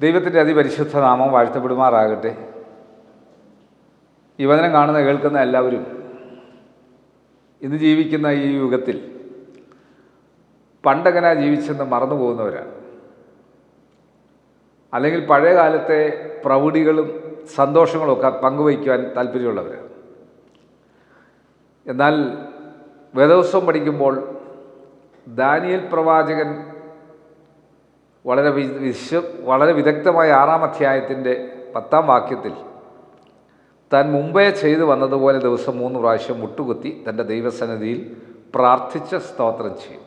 ദൈവത്തിന്റെ അതിപരിശുദ്ധ നാമം വാഴ്ത്തപ്പെടുമാറാകട്ടെ. ഈ വചനം കാണുന്ന കേൾക്കുന്ന എല്ലാവരും ഇന്ന് ജീവിക്കുന്ന ഈ യുഗത്തിൽ പണ്ടങ്ങനെ ജീവിച്ചെന്ന് മറന്നു പോകുന്നവരാണ് അല്ലെങ്കിൽ പഴയ കാലത്തെ പ്രൗഢികളും സന്തോഷങ്ങളൊക്കെ പങ്കുവയ്ക്കുവാൻ താല്പര്യമുള്ളവരാണ്. എന്നാൽ വേദോത്സവം പഠിക്കുമ്പോൾ ദാനിയൽ പ്രവാചകൻ വളരെ വിശ്വ വളരെ വിദഗ്ധമായ ആറാം അധ്യായത്തിന്റെ പത്താം വാക്യത്തിൽ താൻ മുമ്പേ ചെയ്തു വന്നതുപോലെ ദിവസം മൂന്ന് പ്രാവശ്യം മുട്ടുകുത്തി തന്റെ ദൈവസന്നിധിയിൽ പ്രാർത്ഥിച്ച സ്തോത്രം ചെയ്യും.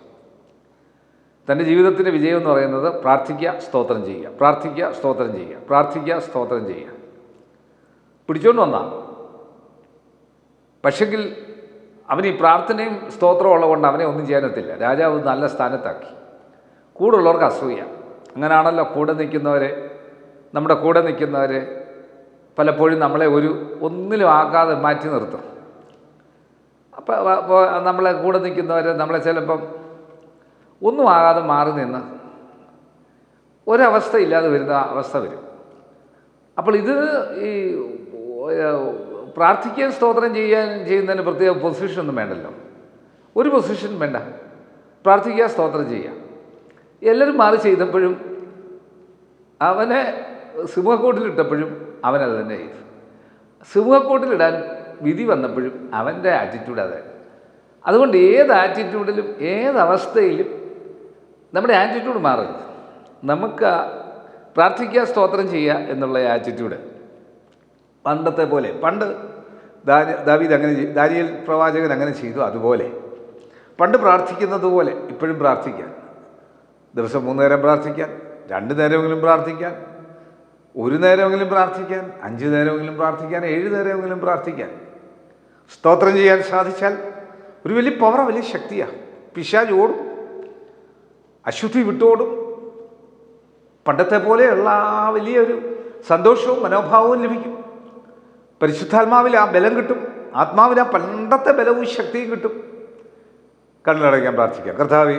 തന്റെ ജീവിതത്തിന്റെ വിജയം എന്ന് പറയുന്നത് പ്രാർത്ഥിക്കുക സ്തോത്രം ചെയ്യുക. പ്രാർത്ഥിക്കുക സ്തോത്രം ചെയ്യുക. പ്രാർത്ഥിക്കുക സ്തോത്രം ചെയ്യുക. പിടിച്ചോണ്ട് വന്നാ. പക്ഷെങ്കിൽ അവൻ ഈ പ്രാർത്ഥനയും സ്തോത്രവും ഉള്ളതുകൊണ്ട് അവനെ ഒന്നും ചെയ്യാനത്തില്ല രാജാവ് നല്ല സ്ഥാനത്താക്കി. കൂടുള്ളവർക്ക് അസൂയ. അങ്ങനെയാണല്ലോ കൂടെ നിൽക്കുന്നവരെ നമ്മുടെ കൂടെ നിൽക്കുന്നവരെ പലപ്പോഴും നമ്മളെ ഒരു ഒന്നിലും ആകാതെ മാറ്റി നിർത്തും. അപ്പം അപ്പോൾ നമ്മളെ കൂടെ നിൽക്കുന്നവർ നമ്മളെ ചിലപ്പം ഒന്നും ആകാതെ മാറി നിന്ന് ഒരവസ്ഥ ഇല്ലാതെ വരുന്ന അവസ്ഥ വരും. അപ്പോൾ ഇത് ഈ പ്രാർത്ഥിക്കാൻ സ്തോത്രം ചെയ്യാൻ ചെയ്യുന്നതിന് പ്രത്യേക പൊസിഷനൊന്നും വേണ്ടല്ലോ. ഒരു പൊസിഷൻ വേണ്ട. പ്രാർത്ഥിക്കുക സ്തോത്രം ചെയ്യുക. എല്ലാവരും മാറി ചെയ്തപ്പോഴും അവനെ സിംഹക്കോട്ടിലിട്ടപ്പോഴും അവനത് തന്നെ ചെയ്തു. സിംഹക്കോട്ടിലിടാൻ വിധി വന്നപ്പോഴും അവന്റെ ആറ്റിറ്റ്യൂഡ് അതെ. അതുകൊണ്ട് ഏത് ആറ്റിറ്റ്യൂഡിലും ഏതവസ്ഥയിലും നമ്മുടെ ആറ്റിറ്റ്യൂഡ് മാറരുത്. നമുക്ക് പ്രാർത്ഥിക്കുക സ്തോത്രം ചെയ്യുക എന്നുള്ള ആറ്റിറ്റ്യൂഡ് പണ്ടത്തെ പോലെ പണ്ട് ദാവീദ് അങ്ങനെ ദാനിയൽ പ്രവാചകൻ അങ്ങനെ ചെയ്തു അതുപോലെ. പണ്ട് പ്രാർത്ഥിക്കുന്നത് പോലെ ഇപ്പോഴും പ്രാർത്ഥിക്കാൻ ദിവസം മൂന്ന് നേരം പ്രാർത്ഥിക്കാൻ രണ്ട് നേരമെങ്കിലും പ്രാർത്ഥിക്കാൻ ഒരു നേരമെങ്കിലും പ്രാർത്ഥിക്കാൻ അഞ്ച് നേരമെങ്കിലും പ്രാർത്ഥിക്കാൻ ഏഴ് നേരമെങ്കിലും പ്രാർത്ഥിക്കാൻ. സ്തോത്രം ചെയ്യാൻ സാധിച്ചാൽ ഒരു വലിയ പവറ വലിയ ശക്തിയാണ് പിശാജ് ഓടും അശുദ്ധി വിട്ടോടും. പണ്ടത്തെ പോലെയുള്ള ആ വലിയൊരു സന്തോഷവും മനോഭാവവും ലഭിക്കും. പരിശുദ്ധാത്മാവിൽ ആ ബലം കിട്ടും ആത്മാവിന് ആ പണ്ടത്തെ ബലവും ശക്തിയും കിട്ടും. കണ്ണിലടയ്ക്കാൻ പ്രാർത്ഥിക്കാം. കർത്താവി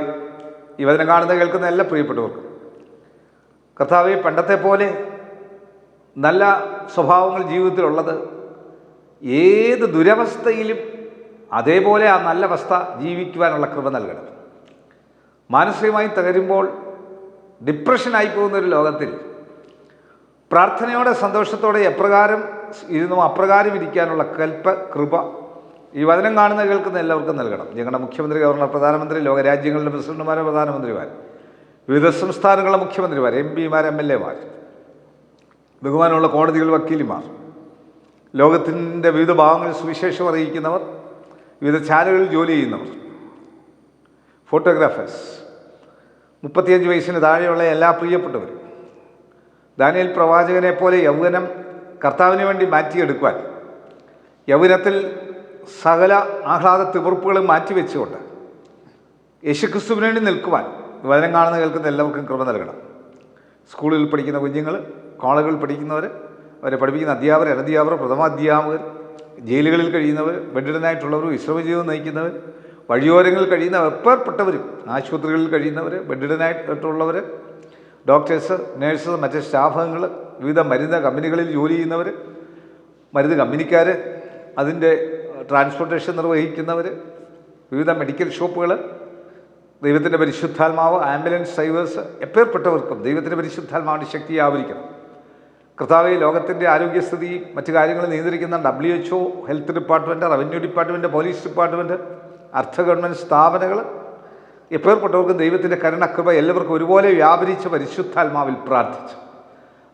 ഈ വചനം കാണുന്ന കേൾക്കുന്ന എല്ലാ പ്രിയപ്പെട്ടവർക്കും. കർത്താവ് പണ്ടത്തെ പോലെ നല്ല സ്വഭാവങ്ങൾ ജീവിതത്തിലുള്ളത് ഏത് ദുരവസ്ഥയിലും അതേപോലെ ആ നല്ല അവസ്ഥ ജീവിക്കുവാനുള്ള കൃപ നൽകണം. മാനസികമായി തകരുമ്പോൾ ഡിപ്രഷനായി പോകുന്ന ഒരു ലോകത്തിൽ പ്രാർത്ഥനയോടെ സന്തോഷത്തോടെ എപ്രകാരം ഇരുന്നു അപ്രകാരം ഇരിക്കാനുള്ള കൽപ്പ കൃപ ഈ വചനം കാണുന്ന കേൾക്കുന്ന എല്ലാവർക്കും നൽകണം. ഞങ്ങളുടെ മുഖ്യമന്ത്രി ഗവർണർ പ്രധാനമന്ത്രി ലോകരാജ്യങ്ങളുടെ പ്രസിഡന്റുമാർ പ്രധാനമന്ത്രിമാർ വിവിധ സംസ്ഥാനങ്ങളുടെ മുഖ്യമന്ത്രിമാർ എം പിമാർ എം എൽ എമാർ ബഹുമാനമുള്ള കോടതികൾ വക്കീലിമാർ ലോകത്തിന്റെ വിവിധ ഭാഗങ്ങളിൽ സുവിശേഷം അറിയിക്കുന്നവർ വിവിധ ചാനലുകളിൽ ജോലി ചെയ്യുന്നവർ ഫോട്ടോഗ്രാഫേഴ്സ് മുപ്പത്തിയഞ്ച് വയസ്സിന് താഴെയുള്ള എല്ലാ പ്രിയപ്പെട്ടവരും ദാനിയൽ പ്രവാചകനെ പോലെ യൗവനം കർത്താവിന് വേണ്ടി മാറ്റിയെടുക്കുവാൻ യൗവനത്തിൽ സകല ആഹ്ലാദ തിമിർപ്പുകളും മാറ്റിവെച്ചുകൊണ്ട് യേശുക്രിസ്തുവിന് വേണ്ടി നിൽക്കുവാൻ വചനം കാണുന്ന കേൾക്കുന്ന എല്ലാവർക്കും കൃപ നൽകണം. സ്കൂളിൽ പഠിക്കുന്ന കുഞ്ഞുങ്ങൾ കോളേജുകളിൽ പഠിക്കുന്നവർ അവരെ പഠിപ്പിക്കുന്ന അധ്യാപകർ അനധ്യാപകർ പ്രഥമ അധ്യാപകർ ജയിലുകളിൽ കഴിയുന്നവർ ബെഡിഡനായിട്ടുള്ളവർ വിശ്രമജീവിതം നയിക്കുന്നവർ വഴിയോരങ്ങളിൽ കഴിയുന്ന എപ്പേർപ്പെട്ടവരും ആശുപത്രികളിൽ കഴിയുന്നവർ ബെഡിഡനായിട്ടുള്ളവർ ഡോക്ടേഴ്സ് നേഴ്സ് മറ്റ് സ്റ്റാഫുകൾ വിവിധ മരുന്ന് കമ്പനികളിൽ ജോലി ചെയ്യുന്നവർ മരുന്ന് കമ്പനിക്കാർ അതിന്റെ ട്രാൻസ്പോർട്ടേഷൻ നിർവഹിക്കുന്നവർ വിവിധ മെഡിക്കൽ ഷോപ്പുകൾ ദൈവത്തിന്റെ പരിശുദ്ധാത്മാവ് ആംബുലൻസ് ഡ്രൈവേഴ്സ് എപ്പേർപ്പെട്ടവർക്കും ദൈവത്തിന്റെ പരിശുദ്ധാത്മാവിന്റെ ശക്തി ആവരിക്കണം. കർത്താവ് ലോകത്തിന്റെ ആരോഗ്യസ്ഥിതി മറ്റു കാര്യങ്ങൾ നിയന്ത്രിക്കുന്ന W H O health department revenue department police department അർദ്ധ ഗവൺമെന്റ് സ്ഥാപനങ്ങൾ എപ്പേർപ്പെട്ടവർക്കും ദൈവത്തിന്റെ കരുണകൃപ എല്ലാവർക്കും ഒരുപോലെ വ്യാപരിച്ച് പരിശുദ്ധാത്മാവിൽ പ്രാർത്ഥിച്ചു.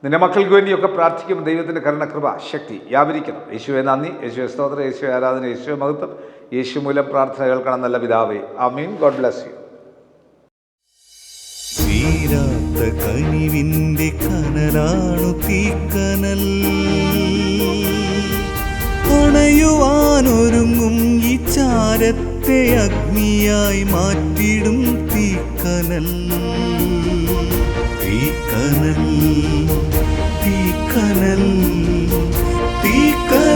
നിന്റെ മക്കൾക്ക് വേണ്ടിയൊക്കെ പ്രാർത്ഥിക്കുമ്പോൾ ദൈവത്തിന്റെ കരുണകൃപ ശക്തി വ്യാപരിക്കണം യേശുവെ നന്ദി. യേശുവെ സ്തോത്രം. യേശുവെ ആരാധന. യേശുവെ മഹത്വം. യേശു മൂലം പ്രാർത്ഥന കേൾക്കണം നല്ല പിതാവേ. ആ മീൻ ഗോഡ് ബ്ലസ് യു. തീരാത്ത കനിവിന്റെ കനലാണു തീക്കനൽ. അണയുവാനൊരുങ്ങും ഈ ചാരത്തെ അഗ്നിയായി മാറ്റിടും. തീക്കനൽ തീക്കനൽ തീക്കനൽ തീക്കനൽ